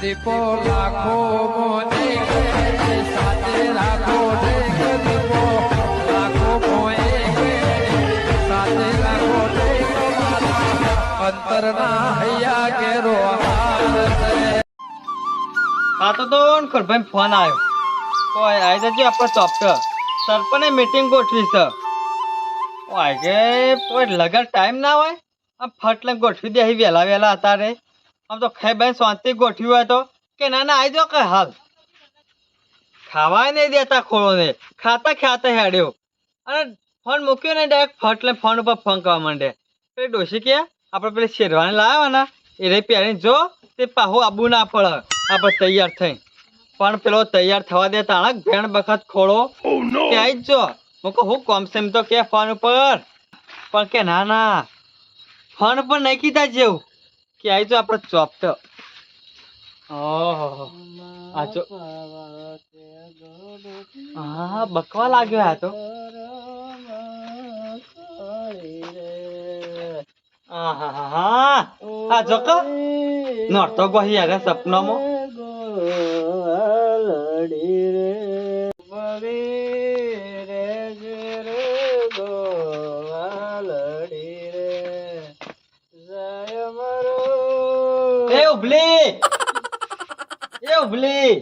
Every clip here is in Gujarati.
દીપો. લાખો મોને સાથે રાખો હાર તો તો ભાઈ ફોન આવ્યો કોઈ આવી જજો આપણે ચોપ્ટર સરપંચે મીટિંગ ગોઠવી છે. કોઈ લગન ટાઈમ ના હોય? આ ફટ લઈને ગોઠવી દે વેલા વહેલા અત્યારે. આમ તો ખાઈ બેન શાંતિ ગોઠવ્યું હોય તો. કે ના ના આવી જાઓ કે હાલ. ખાવા નહીં દેતા ખોળોને. ખાતા ખાતા હેડ્યો. અને ફોન મૂક્યો ને ડાયરેક્ટ ફટલે ફોન ઉપર ફોન કરવા માંડે. પેલી ડોશી કે આપણે પેલી શેરવાની લાવ્યા ને એ રહી પહેરીને જો તે પાહુ આબુ ના પડે આપણે તૈયાર થઈ પણ પેલો તૈયાર થવા દે તાણા ભેણ વખત ખોળો. કે આઈ જ જો. હું કહું હું કોમ સેમ તો કે ફોન ઉપર. પણ કે ના ના. ફોન પણ નહીં કીધા જેવું. કે આઈ જો આપણે ચોપ તો. ઓહો. આ હા બકવા લાગ્યો આ તો. આ જોકો નોરતો ગોહી આગળ સપનામાં ઉભલી. એ ઉભલી.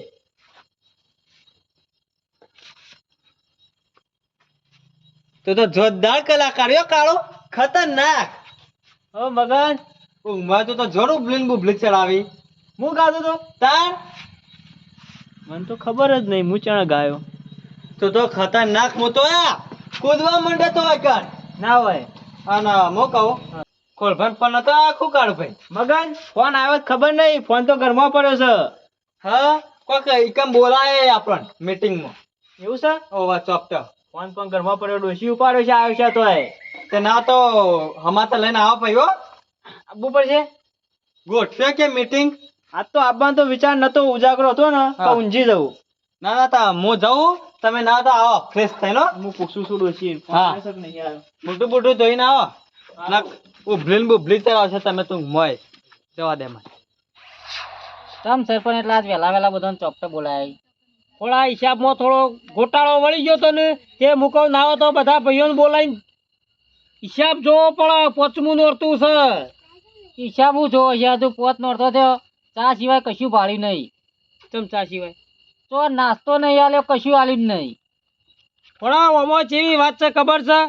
તો તો જોરદાર કલાકાર યો કાળો. ખતરનાક. ઓ મગન. ઊંઘમાં તો તો જરૂર બ્લિન બુભલી ચડાવી. હું ગાતો તો? તાર મને તો ખબર જ નહીં, હું ચણા ગાયો. તો તો ખતરનાક મોતો આ. કૂદવા માંડે તો એકર ના હોય. ના મો કહો? ખોલફણ પણ નતો આખું કાળું ભાઈ. મગન ફોન આવ્યો ખબર નહીં ફોન તો ઘરમાં પડ્યો છે. હા? કોક એકમ બોલાય આપણ મીટિંગમાં એવું છે? ઓવા ચોપટા ફોન પણ ઘરમાં પડ્યો ડોશી ઉપાડ્યો છે આવ્યો છે તોય. તે ના તો હમા તો લઈને આવો ભાઈ હો. આવવું પડશે? ગોઠવે કે મીટિંગ આજ તો આવવાનો તો વિચાર નતો ઉજાગરો હતો ને તો. ઊંઝી જવું. ના ના તા હું જાઉં. તમે ના તો આવો ફ્રેશ થઈને હો. પૂછું છું ડોશી ફોન મોટું મોટું ધોઈને આવો. ના ઉભલી ને બુભલી ચડાવશે તમે તું મોય. જવા દે મને. તમ સરપંચ એટલે આજ વહેલા વહેલા બધાને ચોપટે બોલાય. થોડા હિસાબમાં થોડો ગોટાળો વળી ગયો તો ને તે મૂકો ના હોય તો બધા ભાઈઓને બોલાવીને હિસાબ જોવો પણ પોચમું નોરતું છે. હિસાબ હું જોવો હિસાબ તું પોચ નોરતો થયો. ચા સિવાય કશું ભાડ્યું નહીં. ચમ ચા સિવાય? તો નાસ્તો નહીં આલ્યો કશું આલ્યું જ નહીં. પણ આમાં જેવી વાત છે ખબર છે?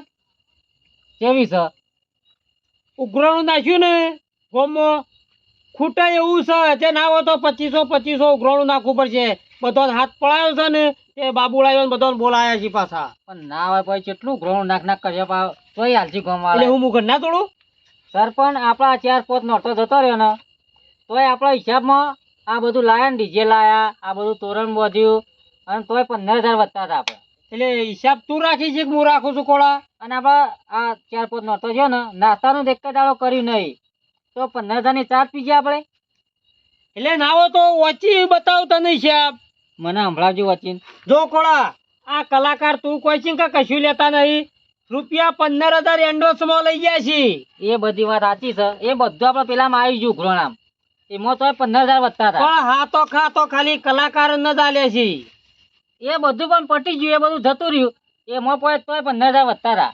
કેવી છે? ઉઘરાણું નાખ્યું ને ગોમો ખૂટે એવું છે તે ના હોય તો પચીસો પચીસો ઉઘરાણું નાખવું પડશે. બધો હાથ પડાયો છે ને એ બાબુલાયો બધો બોલાયા છે પાછા. પણ ના હોય પછી કેટલું ઉઘરાણું નાખ નાખ કર્યા પા તોય હાલજી એટલે ગમવાળા હું મુઘર ના તોડું? પણ આપણા ચાર પોત નોટો જતો રહ્યો ને તોય આપણા હિસાબમાં આ બધું લાયા ને ડીજે લાયા આ બધું તોરણ બધ્યું અને તોય પંદર હજાર વધતા હતા આપણે. એટલે હિસાબ તું રાખી છે કે હું રાખું છું કોળા? અને આપણે આ ચાર પોત નોટો છે ને, નાસ્તાનું એક દાડો કર્યું નહીં. તો પંદર હજારની ચાર પી ગયા આપણે? એટલે નાવો તો વચી બતાવ તને હિસાબ. મને સંભળાવજો વચીન જો કોળા, આ કલાકાર તું કોઈ છે કે કશું લેતા નહીં? રૂપિયા પંદર હજાર એન્ડોસમાં લઈ ગયા છે. એ બધી વાત સાચી છે. એ બધું આપણે પેલામાં આવી ગયું ઘ્રોણામ એમાં તો પંદર હજાર વધતા હતા. હા તો ખા, તો ખાલી કલાકાર જ આલે છે. એ બધું પણ પટી ગયું એ બધું જતું રહ્યું. એમાં પોય તોય પંદર હજાર વધતા હતા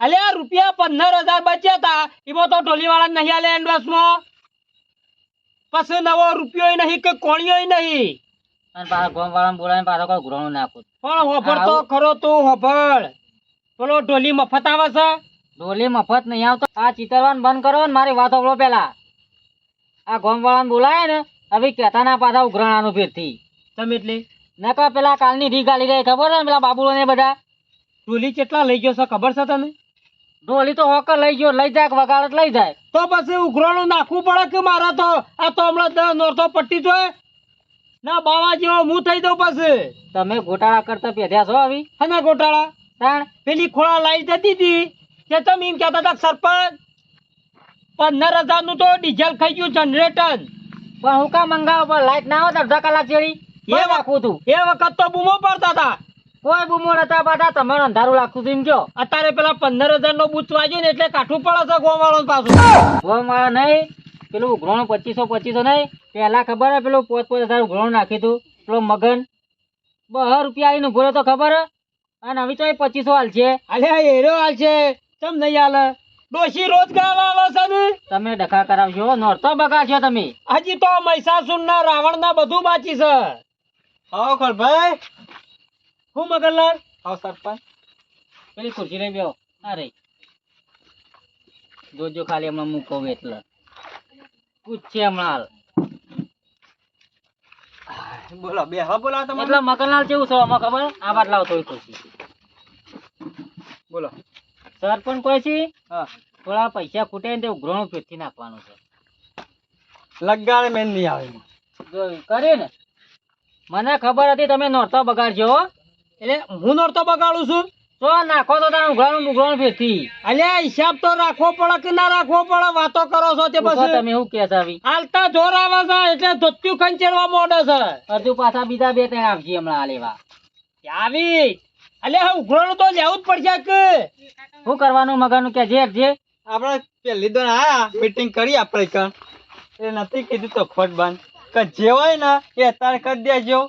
અલે આ રૂપિયા પંદર હજાર બચ્યા હતા એમાં તો ઢોલીવાળા નહીં આલે એન્ડોસમાં પછી નવો રૂપિયો નહીં કે કોણિયો નહીં. અને પાછા બોલાવીને પાછો કોઈ નાખું પણ હોભળ તો ખરો તું હોભળ. પેલો ઢોલી મફત આવે છે? ડોલી મફત નહીં આવતો. આ ચિતરવાન બંધ કરો ને મારી વાત સાંભળો પેલા. આ ગોમ વાળાને બોલાય ને હવે કહેતા ના પાછા ઉઘરાણાનું ફેરથી તમે એટલે નકર પેલા કાલની રી ગાલી ગઈ ખબર છે પેલા બાબુલો ને બધા? ઢોલી કેટલા લઈ ગયો છે ખબર છે તને? ડોલી તો હોકર લઈ ગયો લઈ જાય વગાડત લઈ જાય? તો પછી ઉઘરાણું નાખવું પડે કે મારા તો આ તો હમણાં નોરતો પટ્ટી જોય? ના બાવા જેવો હું થઈ દઉં પછી. તમે ગોટાળા કરતા પેધ્યા છો આવી? હના ગોટાળા? તાણ? પેલી ખોળા લાઈ જતી હતી કે તમે એમ કહેતા હતા સરપંચ પંદર હજારનું તો ડીઝલ ખાઈ ગયું જનરેટર. પણ હું કા મંગાવો પણ લાઈટ ના આવે તો અડધા કલાક જેડી એ રાખું તું. એ વખત તો બૂમો પડતા હતા. કોઈ બૂમો નતા પાતા તમારે અંધારું હતું એમ કયો? અત્યારે પેલા પંદર હજાર નો બૂચ વાગ્યો ને એટલે કાઠું પડે છે ગોવાળો પાછું. ગોમ વાળા નહીં પેલું ઉઘરાણું પચીસો પચીસો નહીં પેલા ખબર હે પેલું પોત પોત હજાર ઉઘરાણું નાખ્યું હતું પેલો મગન. બહાર રૂપિયા આવીને ઊભો તો ખબર હે? અને હવે તો એ પચીસો હાલ છે અલ્યા એરો હાલ છે ચમ નહીં હાલ? ડોશી રોજ ગાવા આવે છે ને? તમે ડખા કરાવશો નોરતો બગાડશો તમે. હજી તો મહિષાસુર ના રાવણ ના બધું બાકી છે. આવો ખરભાઈ હું મગનલાલ? આવો સરપંચ. પેલી ખુરશી લઈ ગયો આ રહી. જોજો ખાલી હમણાં મૂકો એટલે પૂછશે હમણાં હાલ. બોલો બે હવે બોલાવો તમે એટલે મકનલાલ કેવું છે આમાં ખબર? આ બાદ લાવો થોડી ખુરશી. બોલો. સરપંચ કોઈ છે હા. થોડા પૈસા ખૂટે ને તે ઉઘરાણું ફેરથી નાખવાનું છે. લગાડે મેં નહીં આવે. જો કરે ને મને ખબર હતી તમે નોરતો બગાડશો એટલે હું નોરતો બગાડું છું? તો નાખો તો તારા ઉઘરાણું ઉઘરાણું ફેરથી. અલ્યા હિસાબ તો રાખવો પડે કે ના રાખવો પડે? વાતો કરો છો તે પછી. તમે શું કે આવી હાલતા જોર આવે છે એટલે ધોત્યું ખંચેડવા મોડે છે. હજુ પાછા બીજા બે ત્રણ આવશે હમણાં આ લેવા આવી. અલ્યા હવે ઉઘરાણું તો લેવું જ પડશે કે? શું કરવાનું મગરનું? કે જે જે. આપણે પેલી દોન આયા મીટિંગ કરી આપણે કણ એ નથી કીધું તો ખોટ બંધ. કે જે હોય ને એ અત્યારે કરી દેજો.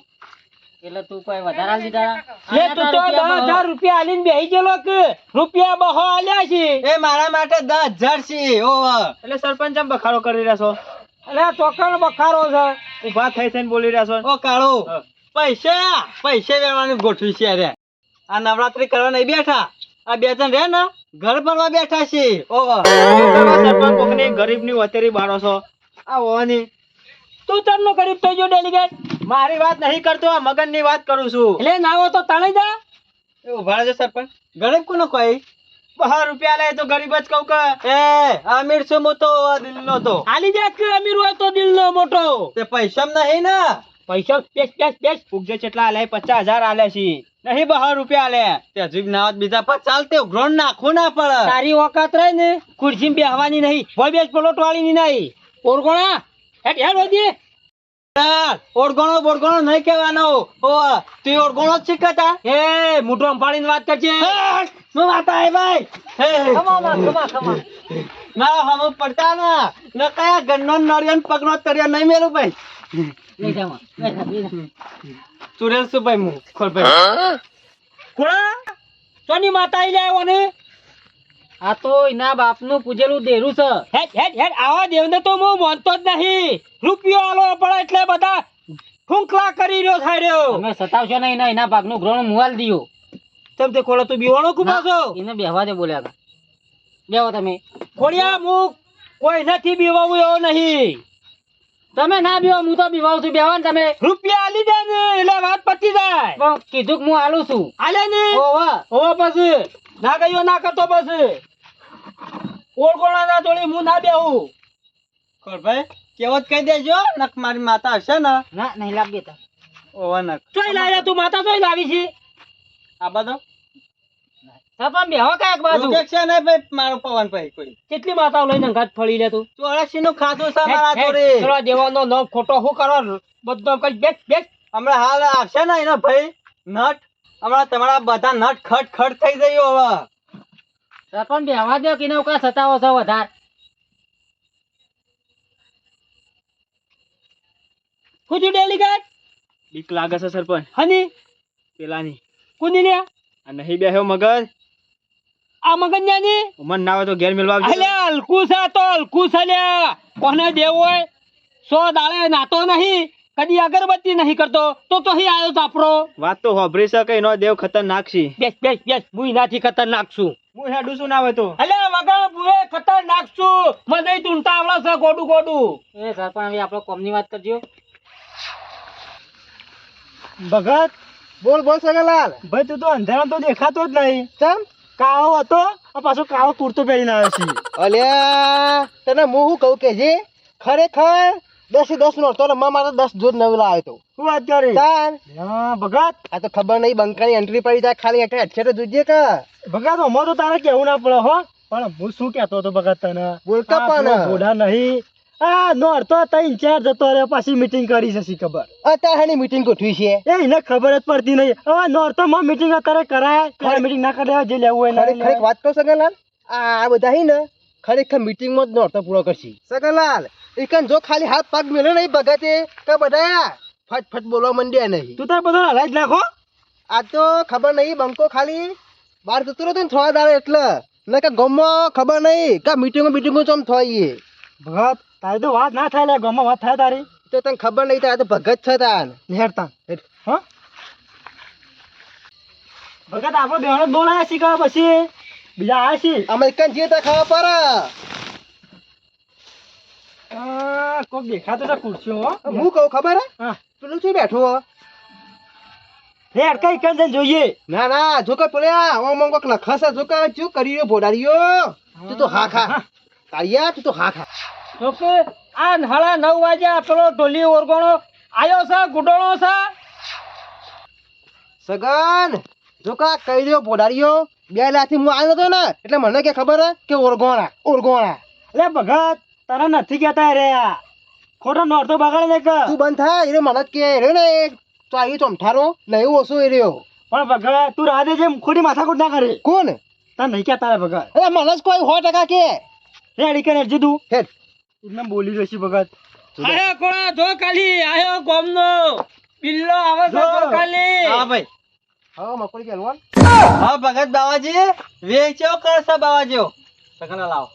એટલે તું કોઈ વધારે આલી લે તું તો દસ રૂપિયા આલીને બેહી ગયેલો કે? રૂપિયા બહો આલ્યા છે. એ મારા માટે દસ છે ઓવર એટલે સરપંચ આમ બખાડો કરી રહ્યા છો? અરે ચોકણ બખારો છે. ઊભા થઈ થઈને બોલી રહ્યા છો? ઓ કાળો પૈસા પૈસા વેરવાનું ગોઠવી છે અરે. આ નવરાત્રી કરવા નહીં બેઠા? આ બે જણ રે ને ઘર ભરવા બેઠા છે સરપંચ ગરીબની વતેરી બાળો છો? આ ઓની તું તરનો ગરીબ થઈ ગયો ડેલિગેટ. મારી વાત નહીં કરતો આ મગનની વાત કરું છું. એટલે નાવો તો તણાઈ જા. એ ઊભા છે સરપંચ. ગરીબ કોનો કોઈ? બહાર રૂપિયા લે તો ગરીબ જ કહું કે. એ અમીર છું મોટો દિલનો તો. આલી જાત કે અમીર હોય તો દિલનો મોટો. તે પૈસા નહીં ને. પૈસા પેશ પેશ પેશ પૂગજો કેટલા આલે પચાસ હજાર આલે છે. નહીં બહાર રૂપિયા આલે. તે હજુ ના હોત બીજા પર ચાલતે ગ્રોન નાખો ના પડે. તારી ઓકાત રહી ને ખુરશી બેહવાની નહીં. ભોય બેસ પલોટ વાળી ની નહીં. ઓરગોણા હેટ હેડ હોજી ઓળગોણો નહીં કહેવાનો. ઓ તું ઓળગોણો જ શીખતા એ મોટો અંફાડીને વાત કરજે. શું વાત આવે ભાઈ? ના હમ પડતા ના. ન કયા ગન્નો નરિયન પગનો તરિયા નહીં મેલું ભાઈ. લઈ જાઓ લઈ જાઓ, લઈ જાઓ. ચુરેલ શું ભાઈ હું ભાઈ. કોણા? સોની માતા આવી જાય આ તો એના બાપનું પૂજેલું દેરું છે. હેડ હેડ હેડ આવા દેવને તો હું માનતો જ નહીં. રૂપિયો આલો પડે એટલે બધા ફૂંકલા કરી રહ્યો થાય રહ્યો. તમે સતાવશો નહીં ને એના ભાગનું ગ્રહણ મુવાલ દિયો. તમ તે ખોળો તું બીવાણો કુપાસો એને બેહવા દે બોલ્યા હતા બેહો તમે. ખોડિયા મુખ કોઈ નથી બીવાવું એવો નહીં. તમે ના બીવો હું તો બીવાઉં છું. બેહો તમે. રૂપિયા આલી દે ને એટલે વાત પતી જાય. પણ કીધું કે હું આલું છું. આલે ને? ઓવા. ઓવા પછી. ના ગયો ના કરતો પછી. ઓળગોણા ના જોડી હું ના બેહું. ભાઈ કેવત કહી દેજો નક મારી માતા હશે ને. ના નહીં લાગે તો. ઓવા નક ચોઈ લાવ્યા તું માતા ચોઈ લાવી છે. આ બધો સરપંચ બેહો કાંઈક બાજુ. છે ને ભાઈ મારો પવન ભાઈ કોઈ. કેટલી માતાઓ લઈને અંગાત ફળી લે તું? નું ખાધું છે મારા જોડે. થોડા દેવાનો ન ખોટો શું કરો? બધો કઈ બેસ બેસ હમણાં હાલ આવશે ને એનો ભાઈ નટ. હમણાં તમારા બધા નટ ખટ ખટ થઈ ગયું હવે. સરપંચ બેહવા દો કે કા સતાવો છો વધાર? કુજુ ડેલી ગાટ બીક લાગે છે સરપંચ. હની? પેલાની. કુની ને આ નહીં બેહ્યો મગજ? આ મગન્યાની મન ના હોય તો ઘેર મેળવા આવજો. અલ્યા અલકુસા તો હલકું છે લ્યા. કોને દેવ હોય? સો દાડે નાતો નહીં. કદી અગરબત્તી નહીં કરતો તો તો અહીં આવ્યો તાપરો વાત તો હોભરી શકે એનો દેવ ખતરનાક છે. બેસ બેસ બેસ હું એનાથી ખતરનાક છું. હું હેડું છું ના આવે તો. અલે વગર બુએ ખતરનાક છું. મને તુંટા આવડે છે ગોડું ગોડું. એ સરપંચ હવે આપણો કોમની વાત કરજો. ભગત બોલ બોલ સગલાલ ભાઈ તું તો અંધારા તો દેખાતો જ નહીં. ચમ? કાળો હતો પાછો કાળો કુર્તો પહેરીને આવ્યો છે. અલ્યા તને હું શું કહું કે જે? ખરેખર દસ દસ નો. તો રમવા તો દસ જોડ નવ લાવ્યો તો શું વાત કરી? તાર ભગત. આ તો ખબર નહીં બંકાની એન્ટ્રી પડી જાય ખાલી એટલે તો જોજે કે. ભગત અમાર તો તારે કેવું ના પડે હો. પણ હું શું કહેતો હતો ભગત તને? બોલતા પણ. પેલો નહીં. આ નોર તો ત્રણ ચાર જતો રહ્યો પાછી મીટિંગ કરી છે ખબર. અત્યારે મીટિંગ ગોઠવી છે. એ એને ખબર જ પડતી નહીં. હવે નોર તો માં મીટિંગ અત્યારે કરાય. મીટિંગ ના કરે જે લેવું હોય ખરેખર વાત કહો સગનલાલ. આ બધા હી ને ખરેખર મીટિંગમાં જ નોરતો પૂરો કરશે. સગનલાલ ઈકન જો ખાલી હાથ પગ મેળ્યો નહીં ભગતે તો બધા ફટ ફટ બોલવા મંડ્યા નહીં. તું તાર બધો હલાઈ જ નાખો. આ તો ખબર નહીં બંકો ખાલી બહાર જતો રહ્યો ને થોડા દાડે એટલે. ને કે ગમમાં ખબર નહીં કે મીટિંગો મીટિંગો ચમ થઈ ભગત તારી તો વાત ના થાય ગમમાં વાત થાય તારી. તો તને ખબર નહીં તાર તો ભગત છે તાન હેડતા હા? ભગત આપણો બેહણો બોલાયા શીખવા પછી? બીજા આ અમે ઈકન જે તો ખાવા આ, કોક દેખાતો તો ખુરશીઓ હું. કહું ખબર હે? પેલું શું બેઠું હો? અડકાઈ કઈ જોઈએ. ના ના જો કે પેલા ઓમ ઓમ કોક લખસે જો કે શું કરી રહ્યો ભોડારીયો તું તો હા ખા. કાળિયા તું તો હા ખા. તો કે આ હાડા નવ વાગ્યા પેલો ઢોલી ઓરગોણો આયો છે ગુડોણો છે? સગન જો કે કહી રહ્યો ભોડારીયો બે લાથી હું આવ્યો હતો ને એટલે મને કે ખબર હે કે ઓરગોણા ઓરગોણા. એટલે ભગત. તારા નથી કહેતા રે આ. ખોટો નોરતો બગાડે ને કે. તું બંધ થાય એટલે મને કે રહ્યો ને એક. તો આવ્યો ચમઠારો નહીં ઓછો એ રહ્યો. પણ ભગત તું રાધે જેમ ખોટી માથાકૂટ ના કરે. કોણ? તાર નહીં કહેતા રે ભગત અરે મને જ કોઈ સો ટકા કે. રે અડીકે ને તું હેડ. એમને બોલી રહ્યો છે ભગત આયો કોણા જો કાલી આયો ગોમનો. બિલ્લો આવે છે જો કાલી હા ભાઈ. હા મકોડી કે હલવાન. હા ભગત બાવાજી. વેચો કરશે બાવાજીઓ? સકના લાવો.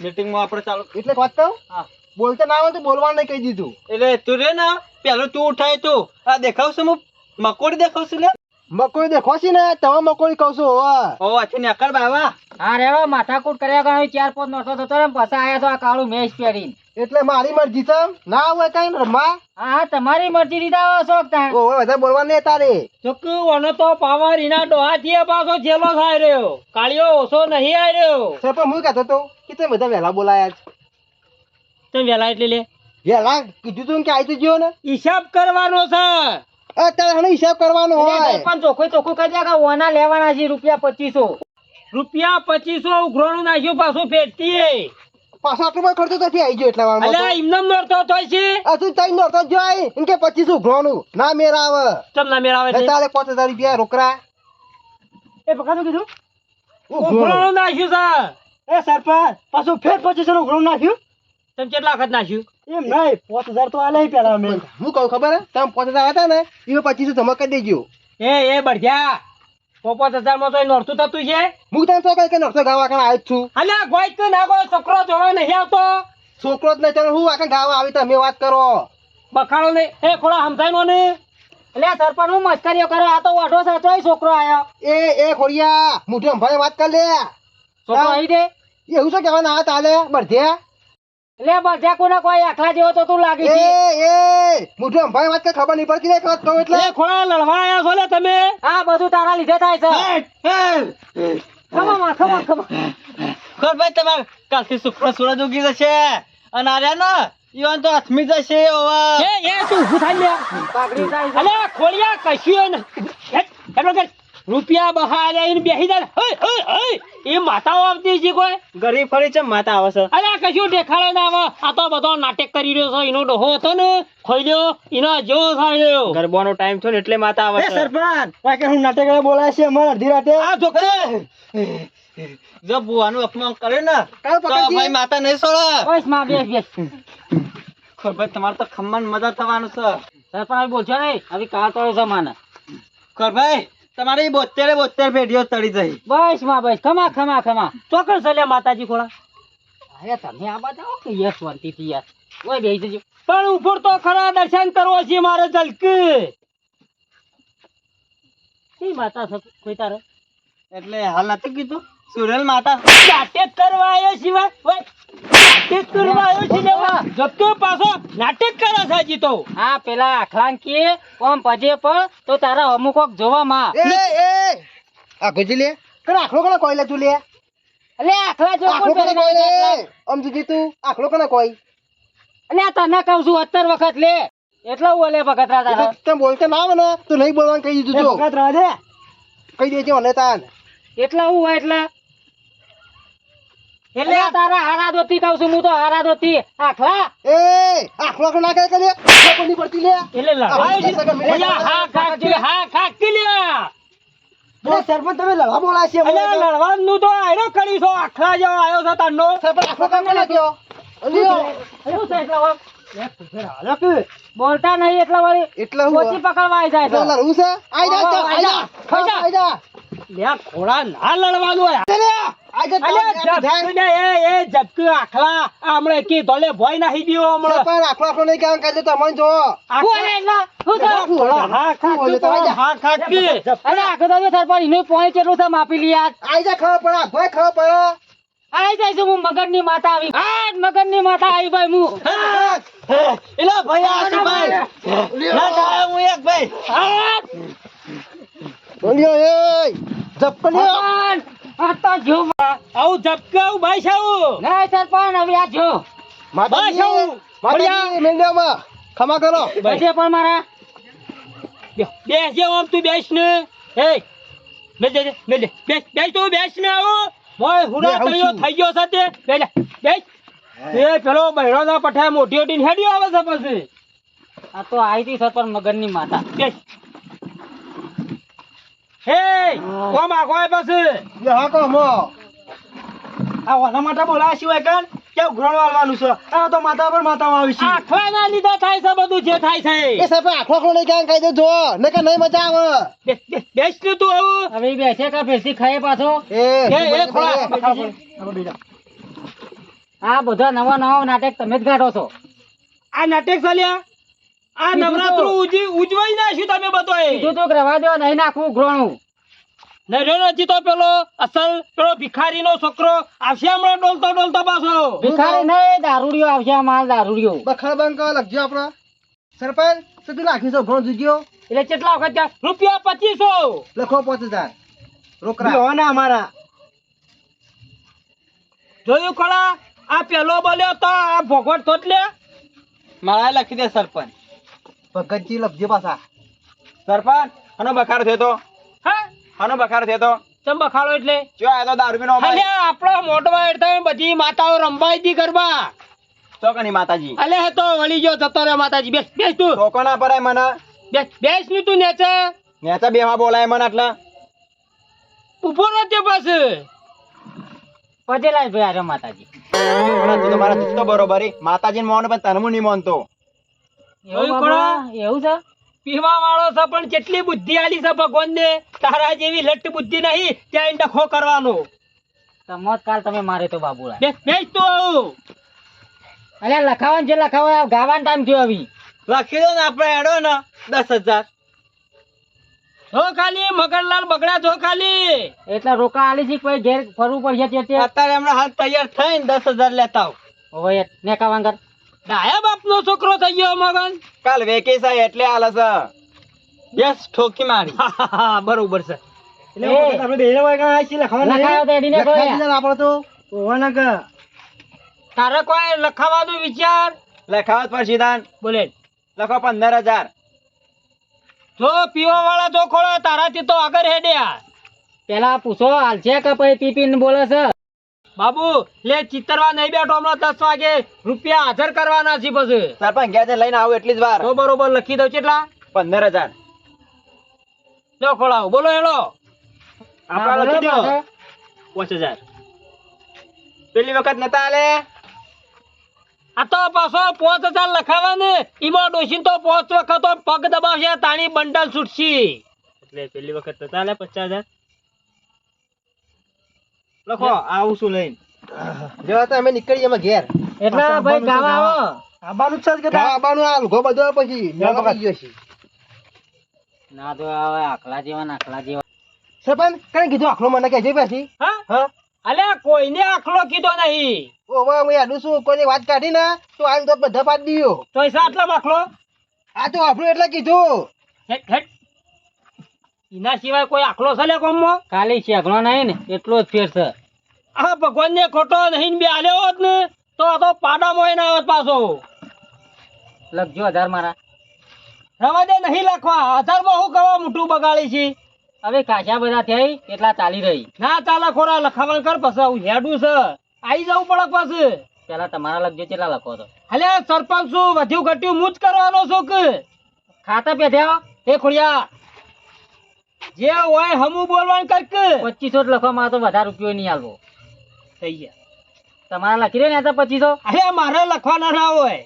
મીટિંગમાં આપણે ચાલુ. એટલે વાત તો હા. બોલતે ના આવે તો બોલવાનું નહીં કહી દીધું. એટલે તું રે ને પેલું તું ઉઠાય તું. આ દેખાવશું હું મકોડી દેખાવશું લે. મકોડી દેખાવશે ને તમે મકોડી કહું છું હોવા ઓ અચ્છા નેકર બાવા. હા રેડો માથાકૂટ કર્યા કરે ચાર પાંચ નોટો થતો ને પછી આયા તો આ કાળું મેચ પહેરીને. એટલે મારી મરજી છે ના હોય કઈ રમવા? હા હા તમારી મરજી લીધા હોય શોખ તાણ? ઓ વધારે બોલવા નહીં તારે. ચોખ્ખું વનો તો પાવર એના ડોહાથી પાછો જેલો થાય રહ્યો. કાળિયો ઓછો નહીં આવી રહ્યો. સર પણ હું કહેતો હતો કે તમે બધા વહેલા બોલાયા છે? તે વહેલા એટલે લે. વહેલા? કીધું તું કે આવી તો ને? હિસાબ કરવાનો છે. અત્યારે હણે હિસાબ કરવાનો હોય. પણ ચોખ્ખો ચોખ્ખો કહી દે કે ઓના લેવાના છે રૂપિયા પચીસો. રૂપિયા પચીસો ઉઘરાણું નાખ્યું પાછું ફેરતી પાછો આટલો બધો ખર્ચો નથી આવી ગયો એટલા વારમાં? અલ્યા નડતો છે. આ તું તઈ નહોતો જ જોઈ એમ કે પચીસ ઉઘરાણું. ના મેર આવે ચમ ના મેળાવે છે તારે પાંચ હજાર રૂપિયા રોકડા એ પકાતું કીધું. ઉઘરાણું નાખ્યું છે. એ સરપંચ પાછું ફેર પચીસો નું ઘણું નાખ્યું? તમે કેટલા વખત નાખ્યું? એમ નહીં પાંચ હજાર તો આલે પેલા અમે. હું કહું ખબર હે? તમે પાંચ હજાર હતા ને એ પચીસો જમા કરી દેજો. એ એ બઢિયા. પોપોત હજારમાં તો નોરતું થતું છે? હું તને તો કઈ કે નરસો ગાવા આખા આવ્યો જ છું. અલે ગોઈ તો ના ગયો છોકરો જોવા નહીં આવતો છોકરો જ નહીં ચાલો હું આખા ગાવા આવી તમે વાત કરો. બખાડો નહીં. એ ખોડા સમજાય નો ને એટલે સરપંચ હું મસ્કરીઓ કરો આ તો ઓઢો સાચો છોકરો આવ્યો એ એ ખોડિયા મોઢું અંભાઈ વાત કર લે. છોકરો આવી દે. એવું શું કહેવાના આ તાલે? બરધ્યા લે બધા કોને કોઈ આખલા જેવો તો તું લાગે એ છે. એ મોઢું અંભાઈ વાત કે ખબર નહીં પડતી ને વાત કહું એટલે. એ ખોળા લડવા આયા છો લે તમે? આ બધું તારા લીધે થાય છે. ખમા ખમા ખમા. ખબર ભાઈ તમારે કાલથી શુક્ર સૂરજ ઉગી જશે. અને આર્યા ને ઈવન તો અથમી જશે ઓવા. એ એ તું ઊભું થાય લે પાગડી જાય અલે અલ્યા ખોળિયા કશું ને હેડો કર રૂપિયા બહાર આવીને બેસી જાય. હઈ હઈ એ માતાઓ આવતી છે કોઈ? ગરીબ ફરી છે માતા આવે છે? અરે કશું દેખાડે ના આવે. આ તો બધો નાટક કરી રહ્યો છે. એનો ડોહો હતો ને ખોલ્યો એનો જેવો થાય ગરબાનો ટાઈમ થયો ને એટલે માતા આવે છે. સરપંચ વાકે હું નાટક બોલાય છે અમાર અડધી રાતે? આ છોકરે જો બુવાનું અપમાન કરે ને કાલ પકડી ભાઈ માતા નહીં સોળે બસમાં બેસ બેસ. ખબર ભાઈ તમારે તો ખમ્મન મજા થવાનું છે. સરપંચ બોલ બોલશો નહીં? હવે કાળ તો છે માને ભાઈ તમારી બોતેરે બોતેર પેઢીઓ તળી જઈ. બસમાં બસ. ખમા ખમા ખમા. ચોકડ છે માતાજી ખોળા. અરે તમે આ બધા કે યસ શાંતિથી યાર ઓય બેસી જજો. પણ ઉપર તો ખરા દર્શન કરવો છે મારે જલક કઈ માતા છે કોઈ તારે એટલે હાલ નથી કીધું? સુરેલ માતા. નાટક કરવા આવ્યો સિવાય ઓય, નાટક આવ્યો છે લેવા પાછો નાટક કરે છે હજી તો. હા પેલા આખલાંકી ઓમ પજે પણ તો તારા અમુક જોવા માં. એ એ! આ ગુજી લે. કને આખલો કને કોઈ લે તું લે? એટલે આખલા જો આખલો કોણ કોઈ લે? આખલા? જીજી તું. આખલો કને કોઈ? આ તને કહું છું અત્તર વખત લે. એટલા ઓલે વખત રા તારા તમે બોલતા ના આવે ને તો નહીં બોલવાનું કહી દીધું જો ભગત રહે કહી દેજો મને તાન. એટલા હું હોય એટલે? એટલે તારા હારા દોતી કહું છું હું તો હારા દોતી આખલા. એ આખલો કને લાગે કે લે? આખલો પડતી લે? એટલે લા? હા ખાક કે હા ખાક કે લે બોલ સરપંચ તમે લડવા બોલા છે અલ્યા લડવાનું તો આયરો કરી છો આખલા જો આયો છો તારનો. સરપંચ આખલો કને લાગ્યો અલ્યો, અલ્યો એટલે બોલતા નહીં એટલા વળી. એટલે હું પકડવા આવી જાય છે. રૂ છે? આઈ જા આઈ જા. આઈ જા, જા ઘોડા ના લડવાનું ને માપી લીયા આઈ જાય હું મગજની માતા આવી. મગરની માતા આવી ભાઈ હું. એલા ભાઈ આ ભાઈ ના હું એક ભાઈ. બોલ્યો એ જપલ્યો આ તો જો આવું ઝબકાવું ભાઈ સાવું નહીં સરપંચ હવે આ જો. માતાજી બસ આવું. મેલ્યામાં. ખમા કરો. પછી પણ મારા. બેસ જે આમ તું બેસ ને જે બેસ જે. બેસ બેસ તું બેસ ને આવું. મોય હુરા તળિયો થઈ ગયો છે તે. બેસ બેસ. એ પેલો બહેરો ના પઠાય મોટી મોટી હેડી આવે છે પછી. આ તો આવી હતી સરપંચ મગજની માતા. બેસ. હે કોમ આગો આય પછી? યો હા આ ઓના માટે સિવાય કન કે ઉઘરાણ વાળવાનું છે? આ તો માતા પર માતા આવી છે લીધા થાય છે બધું જે થાય છે. એ સરપંચ આખો આખો નહીં કામ કરી દેજો ને કે નહીં મજા આવે. બેસ બેસ બેસ ને તું આવું. હવે બેસે કે ફેરથી ખાય પાછો? એ એ એ ખોળા. આ બધા નવા નવા નાટક તમે જ ગાઢો છો. આ નાટક ચાલ્યા? આ નવરાત્રુ ઉજવાઈ નાખ્યું તમે બધોય કીધું તું કે રવા દેવા નહીં નાખવું ગ્રોણું નર્યો નથી તો પેલો અસલ પેલો ભિખારીનો છોકરો આવશે હમણાં ડોલતો ડોલતો પાછો? ભિખારી નહીં દારૂડિયો આવશે આ દારૂડિયો. બખર બંક લખજો આપણો. સરપંચ સુધી ઘણો જુગ્યો એટલે કેટલા વખત રૂપિયા પચીસો. લખો પાંચ હજાર. રોકડા. અમારા. જોયું ખરા આ પેલો બોલ્યો તો આ ભોગવટ તો લે. મારા લખી દે સરપંચ. ભગતજી લખજો પાછા. સરપંચ આનો બખાર થયો તો? હા? આનો બખાર થયો તો? ચમ બખાડો એટલે? જો આ તો દારૂ પીનો અલે આપણો મોટવા એટલે બધી માતાઓ રંબાઈ દી ગરબા ચોકની માતાજી? અલે હે તો વળી ગયો જતો રે માતાજી. બેસ બેસ તું. ચોકો ના પરાય મને. બેસ બેસની તું નેચે. નેચા બેવા બોલાય મને આટલા ઊભો રહેજે પાછું. પજેલાય ભાઈ આરે માતાજી. તો મારા દુઃખ તો બરોબર માતાજી માતાજીને મોન પણ તને હું નહીં માનતો. એવું એવું એવું છે? પીવા વાળો છે પણ કેટલી બુદ્ધિ આલી છે ભગવાન ને? તારા જેવી લટ બુદ્ધિ નહીં ત્યાં ડખો કરવાનો. તમે મારે તો બાબુલા બેસ તું આવું. અરે લખાવાનું લખાવા ગાવાનો ટાઈમ થયો આવી લખી દો ને આપણે એડો ને દસ હજાર. જો ખાલી મગનલાલ બગડા જો ખાલી. એટલે રોકા આલી છે ઘેર ફરવું પડશે અત્યારે હમણાં હાથ તૈયાર થઈને દસ હજાર લેતા આવ. હવે નેકા વાંગર ડાયા બાપ નો છોકરો થઈ ગયો મગન? કાલ વેકેશન એટલે છે. યસ ઠોકી મારી. બરોબર છે. લખાયો તો એડીને કોઈ આપણે તો? તારે કોઈ લખાવાનું વિચાર? લખાવત પર સીધાન. બોલે. લખો પંદર હજાર. જો પીવા વાળા જો ખોળો તારાથી તો આગળ હેડ્યા. પેલા પૂછો હાલ છે કે પછી પીપીન બોલે છે? બાબુ લે ચિતરવા નહીં બેઠો હમણાં દસ વાગે. રૂપિયા હાજર કરવાના છે પછી. સરપંચ ગયા લઈને આવું એટલી જ વાર. તો બરોબર લખી દઉં કેટલા? પંદર હજાર. લો ખોળાવ બોલો હેડો આપણા લખી દો. પાંચ હજાર. પેલી વખત નતા આલે? આ તો પાછો પાંચ હજાર લખાવા ને એમાં ડોસીને તો પાંચ વખત પગ દબાવશે તાણી બંડલ છૂટશી. એટલે પેલી વખત નતા આલે પચાસ હજાર? લખો આવું શું લઈને? જો તો અમે નીકળી અમે ઘેર. એટલે ભાઈ ગાવા આવો. આબાનું છે કે આબાનું આ લુગો બધો પછી મેળો ગયો છે. ના તો હવે આખલા જેવા ને જેવા. સરપંચ કઈ કીધું આખલો મને કહેજે પછી હા? હા? અલ્યા કોઈને આખલો કીધો નહીં. ઓ હવે હું આડું છું કોઈને વાત કાઢી ના તો આમ તો બધા પાડી દીયો. ચોઈસા આટલા આખલો આ તો આપણું એટલે કીધું. હેટ હેટ. એના સિવાય કોઈ આખલો છે લે કોમમાં ખાલી શેગણો નહીં ને એટલો જ ફેર છે. આ ભગવાન ને ખોટો નહીં બે આલ્યો હોત ને તો આ તો પાડા મોય ના આવત પાછો. લખજો હજાર મારા. રવા દે નહીં લખવા. હજારમાં હું કવા મોટું બગાડી છે? હવે કાચા બધા થઈ એટલા ચાલી રહી. ના ચાલે ખોરા લખાવણ કર પછી હું હેડું છે. આવી જવું પડે પછી પેલા તમારા લખજો કેટલા લખો તો હલે સરપંચ શું વધ્યું ઘટ્યું હું જ કરવાનો છું કે? ખાતા પેઠ્યા એ ખોડિયા જે હોય હમું બોલવાનું કંઈક. પચીસો લખવામાં તો વધારે રૂપિયો નહીં આલવો થઈ ગયા. તમારે લખી રહ્યો ને તો પચીસો? અરે મારે લખવાના ના હોય.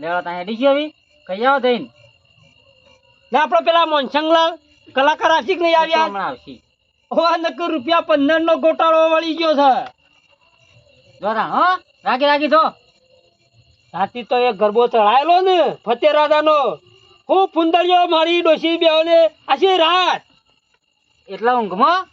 લેવા ત્યાં હેડી છે આવી કઈ આવો થઈને. ના આપણે પેલા મોનસંગલાલ કલાકાર આશિક નહીં આવ્યા? હમણાં આવશી? ઓ નકર રૂપિયા પંદર નો ગોટાળો વળી ગયો છે. જો તાણ હો રાખી રાખી તો રાતી તો એ ગરબો ચડાયેલો ને ફતેરાદાનો ખૂબ ફુંદરીઓ મારી ડોસી બેઓને આશી રાત. એટલા ઊંઘમાં?